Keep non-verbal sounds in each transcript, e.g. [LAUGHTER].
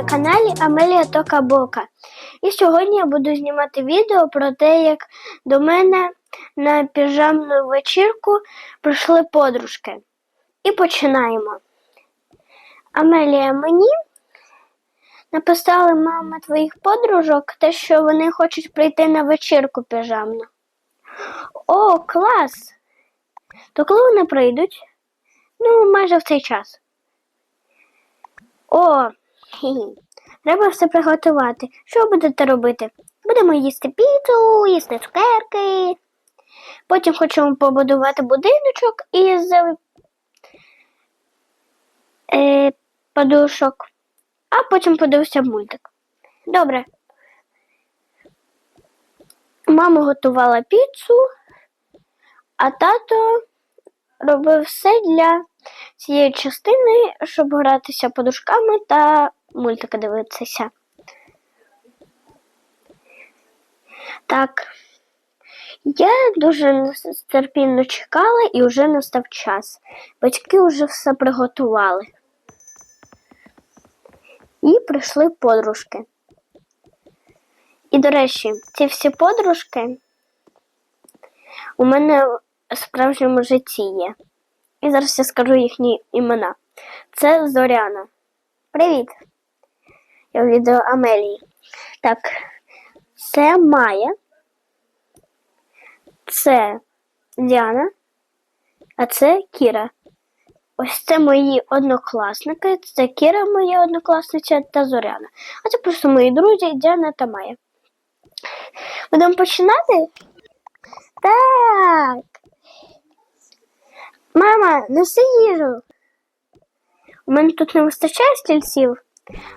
на каналі Амелія Тока Бока. І сьогодні я буду знімати відео про те, як до мене на піжамну вечірку прийшли подружки. І починаємо. Амелія, мені написали мама твоїх подружок, те, що вони хочуть прийти на вечірку піжамну. О, клас! То коли вони прийдуть? Ну, майже в цей час. О. [LAUGHS] треба все приготувати. Що будете робити? Будемо їсти піцу, їсти цукерки. Потім хочемо побудувати будиночок із е, подушок, а потім подивився мультик. Добре. Мама готувала піцу, а тато робив все для цієї частини, щоб гратися подушками та мультики дивитися. Так, я дуже терпінно чекала і вже настав час. Батьки вже все приготували. І прийшли подружки. І, до речі, ці всі подружки у мене справжньому житті є. І зараз я скажу їхні імена. Це Зоряна. Привіт. Я відео Амелії. Так, це Майя. Це Діана, а це Кіра. Ось це мої однокласники. Це Кіра, моя однокласниця та Зоряна. А це просто мої друзі Діана та Майя. Будемо починати? Так. Мама, неси їжу. У мене тут не вистачає стільців.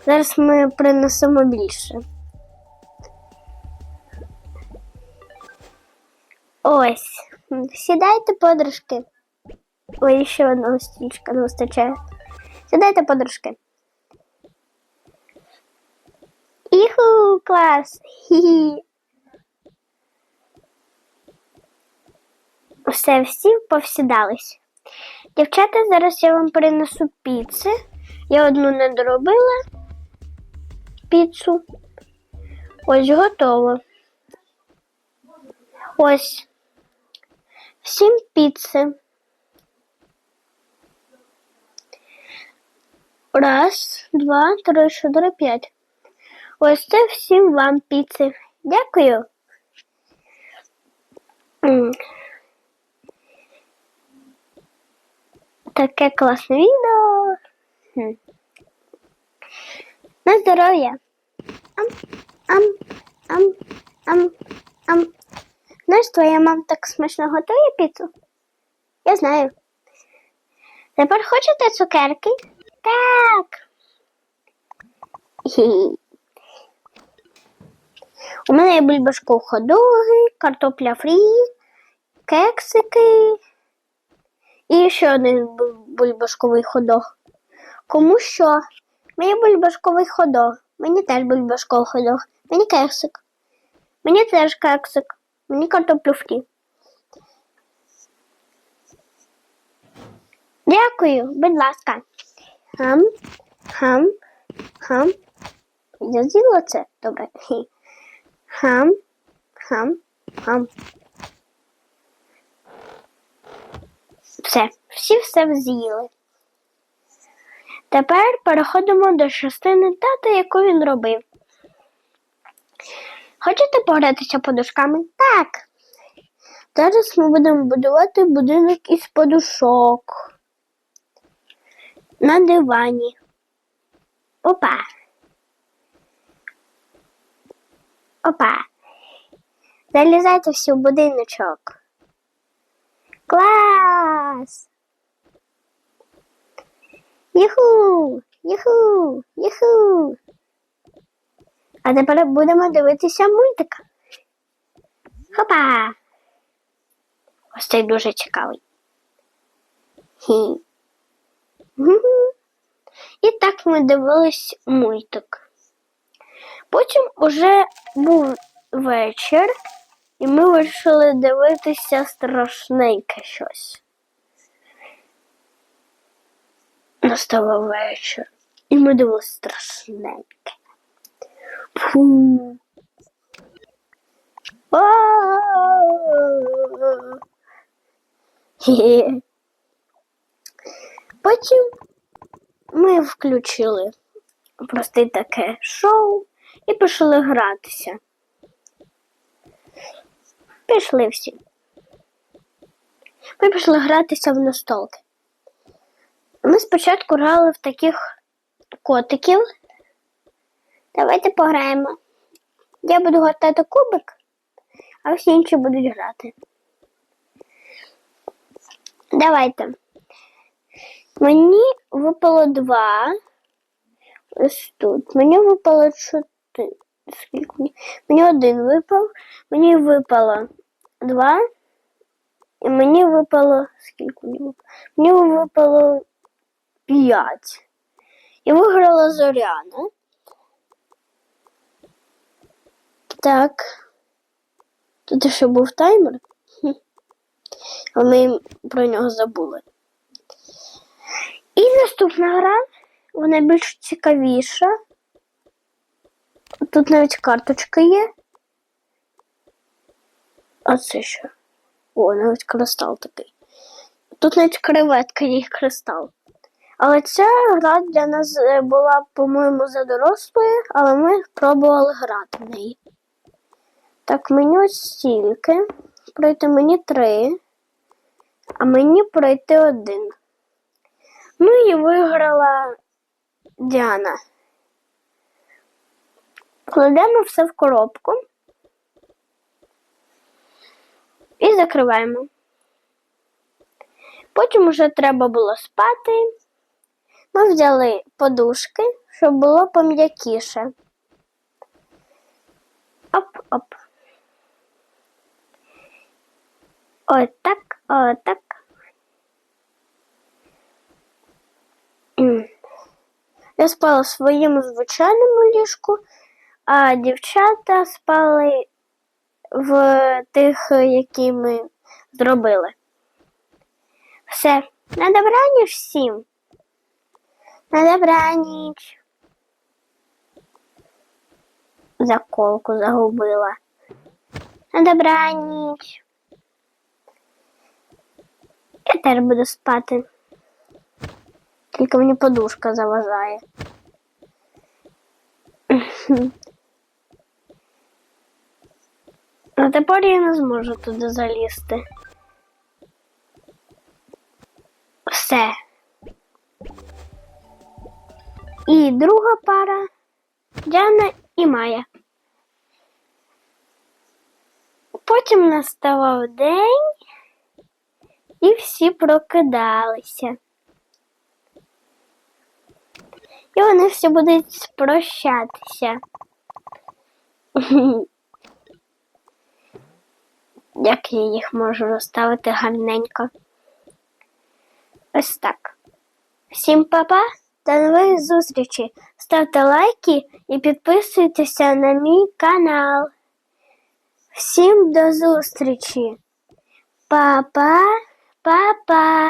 Зараз ми принесемо більше. Ось. Сідайте, подружки. Ой, ще одного стільчика не вистачає. Сідайте, подружки. Іху, клас! Хі-хі. Все, всі повсідались. Дівчата, зараз я вам принесу піци. Я одну не доробила піцу. Ось готово. Ось. Всім піци. Раз, два, три, чотири, п'ять. Ось це всім вам піци. Дякую. Таке класне відео. Хм. На здоров'я. Ам, ам, ам, ам, ам. Знаєш, твоя мама так смачно готує піцу? Я знаю. Тепер хочете цукерки? Так. У мене є бульбашко ходоги, картопля фрі, кексики. І ще один бульбашковий ходох. Кому що? Мені бульбашковий ходох. Мені теж бульбашковий ходох. Мені кексик. Мені теж кексик. Мені картоплю. Дякую, будь ласка. Хам, хам, хам. Я з'їла це? Добре. Хам, хам, хам. Все, всі все з'їли. Тепер переходимо до частини тата, яку він робив. Хочете погратися подушками? Так. Зараз ми будемо будувати будинок із подушок. На дивані. Опа. Опа. Залізайте всі в будиночок. Клас! Юху! Юху! Юху! А тепер будемо дивитися мультик. Хопа! Ось цей дуже цікавий. Хі. І так ми дивились мультик. Потім уже був вечір, і ми вирішили дивитися страшненьке щось. Настав вечір. І ми дивилися страшненьке. Фу. Потім ми включили просте таке шоу і пішли гратися. Пішли всі. Ми пішли гратися в настолки. Ми спочатку грали в таких котиків. Давайте пограємо. Я буду гортати кубик, а всі інші будуть грати. Давайте. Мені випало два. Ось тут. Мені випало чотири. Скільки мені? Мені один випав. Мені випало два. І мені випало. Скільки мені випало? Мені випало п'ять. І виграла Зоряна. Так. Тут ще був таймер. [LAUGHS] А ми про нього забули. І наступна гра, вона більш цікавіша. Тут навіть карточка є. А це що? О, навіть кристал такий. Тут навіть креветка є кристал. Але ця гра для нас е, була, по-моєму, за дорослою, але ми пробували грати в неї. Так, мені ось стільки. Пройти мені три, а мені пройти один. Ну і виграла Діана. Кладемо все в коробку і закриваємо. Потім вже треба було спати. Ми взяли подушки, щоб було пом'якіше. Оп-оп. Отак, отак. Я спала в своєму звичайному ліжку, а дівчата спали в тих, які ми зробили. Все, на добраніч всім. На добраніч. Заколку загубила. На добраніч. Я теж буду спати. Тільки мені подушка заважає. [LAUGHS] А тепер я не зможу туди залізти. Все. І друга пара Діана і Майя. Потім наставав день, і всі прокидалися. І вони всі будуть прощатися. [LAUGHS] Як я їх можу розставити гарненько? Ось так. Всім па-па, до нових зустрічей. Ставте лайки і підписуйтеся на мій канал. Всім до зустрічі. Па-па, па-па.